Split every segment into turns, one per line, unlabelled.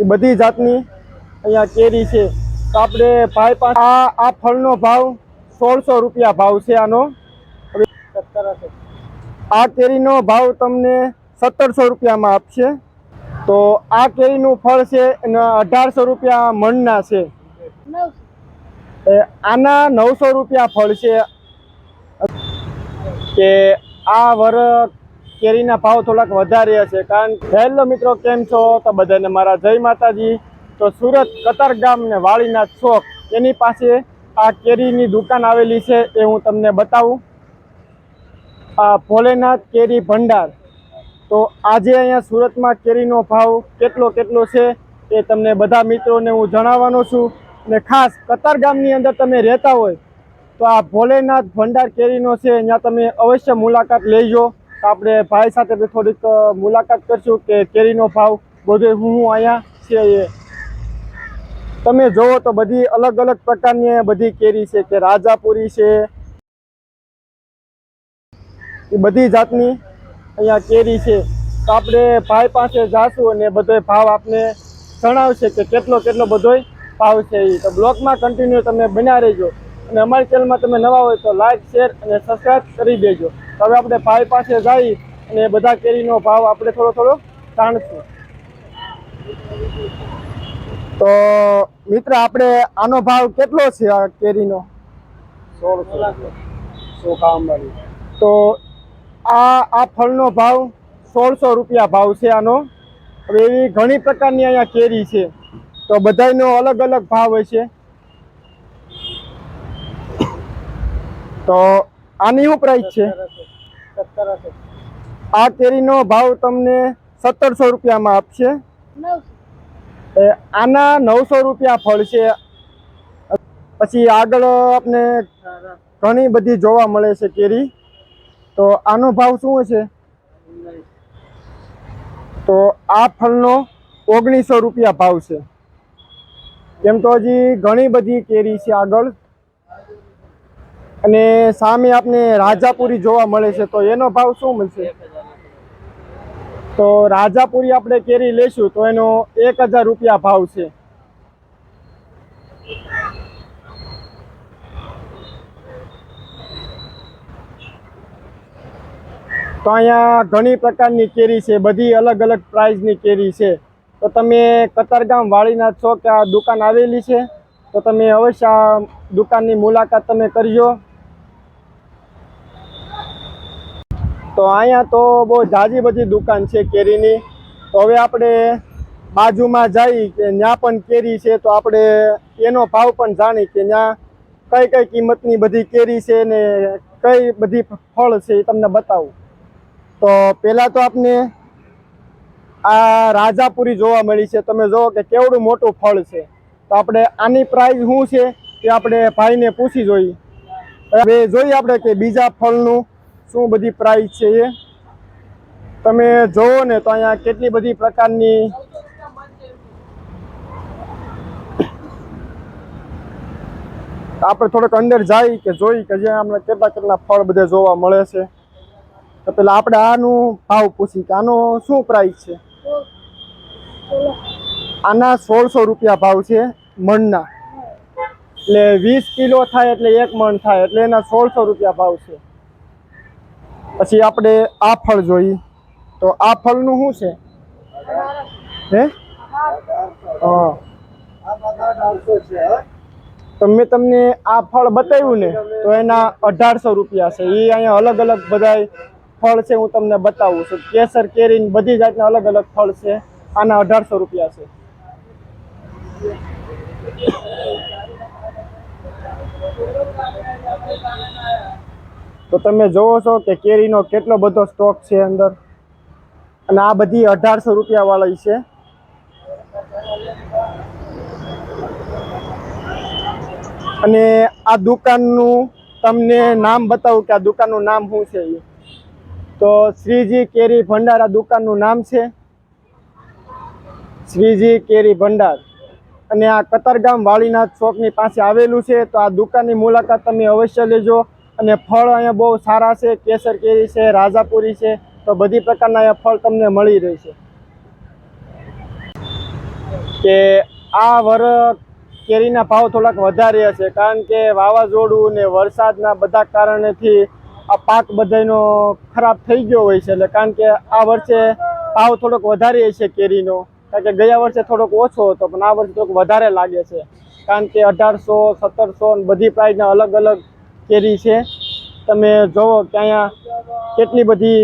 એ બધી જાતની અહીંયા કેરી છે. તો આપણે ભાઈ પાસે આ આ ફળનો ભાવ સોળસો રૂપિયા ભાવ છે આનો. આ કેરીનો ભાવ તમને સત્તરસો રૂપિયામાં આપશે. તો આ કેરીનું ફળ છે એના અઢારસો રૂપિયા મણના છે. આના નવસો રૂપિયા ફળ છે. કે આ વર કેરીના ભાવ થોડાક વધારે છે કારણ હેલો મિત્રો, કેમ છો? તો બધાને મારા જય માતાજી. તો સુરત કતાર ગામ ને વાળીનાથ ચોક, એની પાસે આ કેરીની દુકાન આવેલી છે એ હું તમને બતાવું. આ ભોલેનાથ કેરી ભંડાર. તો આજે અહીંયા સુરતમાં કેરીનો ભાવ કેટલો કેટલો છે એ તમને બધા મિત્રોને હું જણાવવાનો છું. ને ખાસ કતાર ગામની અંદર તમે રહેતા હોય, તો આ ભોલેનાથ ભંડાર કેરીનો છે ત્યાં તમે અવશ્ય મુલાકાત લેજો. તો આપણે ભાઈ સાથે થોડીક મુલાકાત કરશું કે કેરીનો ભાવ બધે હું અહીંયા છે એ તમે જોવો તો બધી અલગ અલગ પ્રકારની બધી કેરી છે કે રાજાપુરી છે. એ બધી જાતની અહીંયા કેરી છે. તો આપણે ભાઈ પાસે જાશું અને બધો ભાવ આપને જણાવશે કે કેટલો કેટલો બધોય ભાવ છે એ તો બ્લોગમાં કન્ટિન્યુ તમે બન્યા રહેજો. અને અમારી ચેનલમાં તમે નવા હોય તો લાઈક શેર અને સબસ્ક્રાઈબ કરી દેજો. હવે આપણે ભાઈ પાસે જઈ અને બધા કેરીનો ભાવ આપણે થોડો થોડો જાણશું. તો મિત્ર, આપણે આનો ભાવ કેટલો છે આ કેરીનો? તો આ આ ફળનો ભાવ સોળસો રૂપિયા ભાવ છે આનો. હવે એવી ઘણી પ્રકારની અહીંયા કેરી છે. તો બધાયનો અલગ અલગ ભાવ હોય છે. તો આની શું પ્રાઇસ છે? આ કેરીનો ભાવ તમને સત્તરસો રૂપિયામાં આપશે. આના નવસો રૂપિયા ફળ છે. પછી આગળ આપને ઘણી બધી જોવા મળે છે કેરી. તો આનો ભાવ શું છે? તો આ ફળનો ઓગણીસો રૂપિયા ભાવ છે. કેમ તો હજી ઘણી બધી કેરી છે આગળ. અને સામે આપને રાજાપુરી જોવા મળે છે, તો એનો ભાવ શું મળશે? તો રાજાપુરી આપણે કેરી લેશું તો એનો એક હજાર રૂપિયા ભાવ છે. તો અહીંયા ઘણી પ્રકારની કેરી છે, બધી અલગ અલગ પ્રાઇઝની કેરી છે. તો તમે કતારગામ વાળીનાથ છો કે આ દુકાન આવેલી છે, તો તમે અવશ્ય દુકાનની મુલાકાત તમે કરજો. તો અહીંયા તો બહુ જાજી બધી દુકાન છે કેરીની. તો હવે આપણે બાજુમાં જઈ કે ત્યાં પણ કેરી છે, તો આપણે એનો ભાવ પણ જાણી કે ત્યાં કઈ કઈ કિંમતની બધી કેરી છે ને કઈ બધી ફળ છે એ તમને બતાવું. તો પહેલાં તો આપને આ રાજાપુરી જોવા મળી છે. તમે જુઓ કે કેવડું મોટું ફળ છે. તો આપણે આની પ્રાઇસ શું છે તે આપણે ભાઈને પૂછી જોઈએ. હવે જોઈએ આપણે કે બીજા ફળનું શું બધી પ્રાઇસ છે એ? તમે જોવો ને તો અહીંયા કેટલી બધી પ્રકારની આપણે થોડોક અંદર જાય કે જોઈ કે જ્યાં આપણે કેટલા કેટલા ફળ બધે જોવા મળે છે. તો પેલા આપણે આનું ભાવ પૂછી કે આનો શું પ્રાઇસ છે? આના સોળસો રૂપિયા ભાવ છે મણના. એટલે વીસ કિલો થાય એટલે એક મણ થાય એટલે એના સોળસો રૂપિયા ભાવ છે. પછી આપણે આ ફળ જોઈ તો આ ફળનું શું છે? હે? તો મેં તમને આ ફળ બતાવ્યું ને, તો એના અઢારસો રૂપિયા છે. એ અહીંયા અલગ અલગ બધા ફળ છે, હું તમને બતાવું છું. કેસર કેરી બધી જાતના અલગ અલગ ફળ છે. આના અઢારસો રૂપિયા છે. તો તમે જોવો છો કે કેરીનો કેટલો બધો સ્ટોક છે અંદર. અને આ બધી અઢારસો રૂપિયા વાળી છે. અને આ દુકાનનું તમને નામ બતાવું કે આ દુકાનનું નામ શું છે એ તો શ્રીજી કેરી ભંડાર આ દુકાનનું નામ છે. શ્રીજી કેરી ભંડાર. અને આ કતારગામ વાળીનાથ ચોકની પાસે આવેલું છે. તો આ દુકાનની મુલાકાત તમે અવશ્ય લેજો. અને ફળ અહીંયા બહુ સારા છે, કેસર કેરી છે, રાજાપુરી છે, તો બધી પ્રકારના અહીંયા ફળ તમને મળી રહેશે. કે આ વર કેરીના ભાવ થોડાક વધારે છે કારણ કે વાવાઝોડું ને વરસાદના બધા કારણેથી આ પાક બધાયનો ખરાબ થઈ ગયો હોય છે, એટલે કારણ કે આ વર્ષે ભાવ થોડોક વધારે છે કેરીનો, કારણ કે ગયા વર્ષે થોડોક ઓછો હતો, પણ આ વર્ષે થોડોક વધારે લાગે છે. કારણ કે અઢારસો, સત્તરસો બધી પ્રાઇસના અલગ અલગ કેરી છે. તમે જુઓ કે અહીંયા કેટલી બધી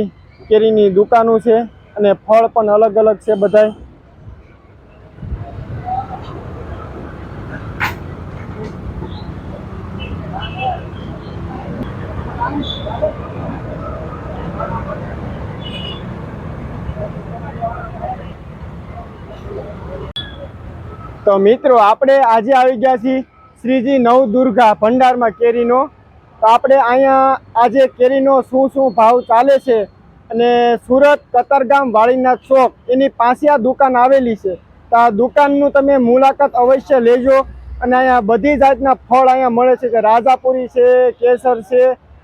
કેરીની દુકાનો છે અને ફળ પણ અલગ અલગ છે બધાય. તો મિત્રો, આપણે આજે આવી ગયા છીએ શ્રીજી નવદુર્ગા ભંડારમાં કેરીનો. તો આપણે અહીંયા આજે કેરીનો શું શું ભાવ ચાલે છે અને સુરત કતરગામ વાળીનાથ ચોક એની પાસે આ દુકાન આવેલી છે. તો આ દુકાનનું તમે મુલાકાત અવશ્ય લેજો અને અહીંયા બધી જાતના ફળ અહીંયા મળે છે. કે રાજાપુરી છે, કેસર છે,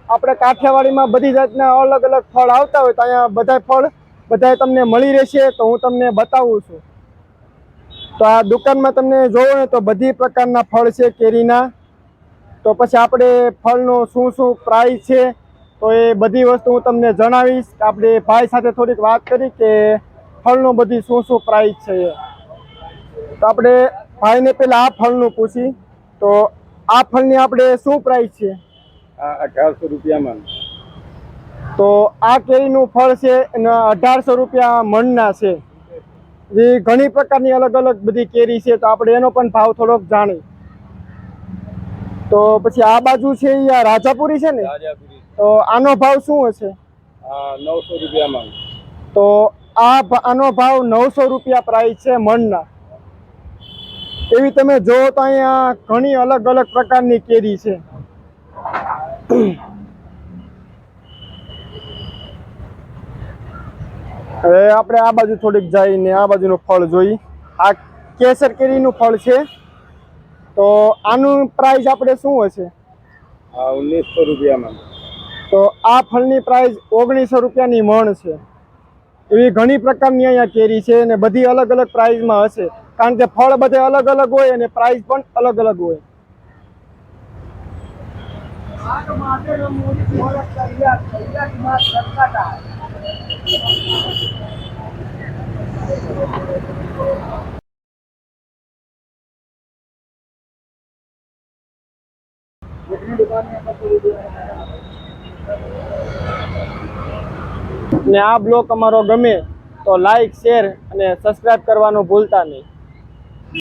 આપણે કાઠિયાવાડીમાં બધી જાતના અલગ અલગ ફળ આવતા હોય તો અહીંયા બધા ફળ બધા તમને મળી રહેશે. તો હું તમને બતાવું છું. તો આ દુકાનમાં તમને જોવો ને તો બધી પ્રકારના ફળ છે કેરીના. તો પછી આપણે ફળનું શું શું પ્રાઇસ છે તો એ બધી વસ્તુ હું તમને જણાવીશ. આપણે ભાઈ સાથે થોડીક વાત કરી કે ફળનું બધી શું શું પ્રાઇસ છે. એ તો આપણે ભાઈને પહેલાં આ ફળનું પૂછી. તો આ ફળની આપણે શું પ્રાઇસ છે?
આ અઢારસો રૂપિયામાં.
તો આ કેરીનું ફળ છે એના અઢારસો રૂપિયા મણના છે. જે ઘણી પ્રકારની અલગ અલગ બધી કેરી છે તો આપણે એનો પણ ભાવ થોડોક જાણી તો પછી આ બાજુ છે એ આ રાજાપુરી છે ને? તો આનો ભાવ શું હશે?
નવસો રૂપિયામાં.
તો આ આનો ભાવ નવસો રૂપિયા પ્રાઇસ છે મણના. એવી તમે જો તો અહીંયા ઘણી અલગ અલગ પ્રકારની કેરી છે. હવે આપણે આ બાજુ થોડીક જઈને આ બાજુનું ફળ જોઈ. આ કેસર કેરીનું ફળ છે. તો આનું પ્રાઇસ આપણે શું હશે?
ઓગણીસો રૂપિયામાં.
તો આ ફળની પ્રાઇસ ઓગણીસો રૂપિયાની મણ છે. એવી ઘણી પ્રકારની અહીંયા કેરી છે અને બધી અલગ અલગ પ્રાઇઝમાં હશે. કારણ કે ફળ બધે અલગ અલગ હોય અને પ્રાઇસ પણ અલગ અલગ હોય. ને આ બ્લોગ અમારો ગમે તો લાઈક શેર અને સબસ્ક્રાઈબ કરવાનું ભૂલતા નહીં.